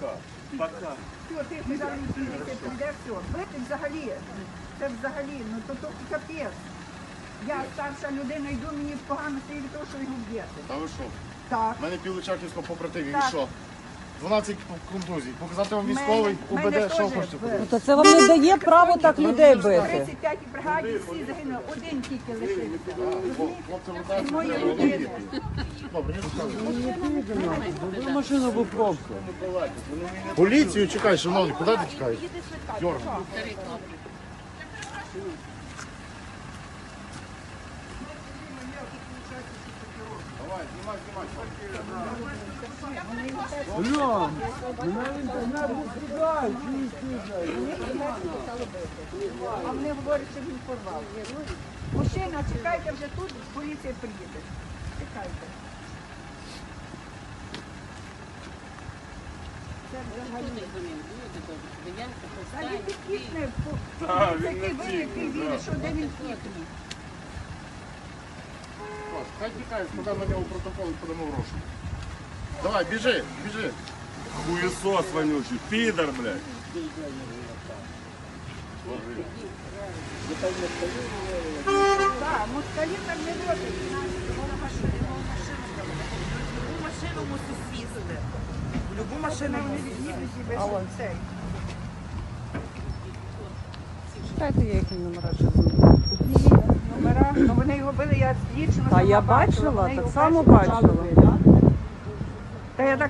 Пока. Пока. Все, ти зараз міліція прийде, все. Бити взагалі, це взагалі, ну то, то капець. Я старша людина, йду, мені погано від того, що його б'єте. Та ви що? Так. У мене півличаківського побратимів. Так. І що? 12 контузій. Показати вам військовий, мене УБД, що теж хочете в- подивитися? То це вам не дає право так людей бити. 35 бригаді всі загинули, один тільки лишився. Хлопці вертаються, Добре, не. Машина був пробка. Поліцію чекай, шановні, куди ти тікаєш? Дьорно. Бля, мене в інтернет викидають. А вони говорять, що він порвав. Мужчина, чекайте вже тут, поліція приїде. Чекайте. Це взагалі. А він підкисне, такий великий він, що де він кисне. Хай тікає, складай на нього протокол і подамо гроші. Давай, біжи, біжи. Хуєсос вонючий. Підар, блядь. Так, москалі там не льотять. Любу машину мусить сісти. В любу Машина машину вони від'їдуть і без цей. Читайте я їхні номера. що Ні, номера, Я Та я бачила, бачила, так само бачила. Та я так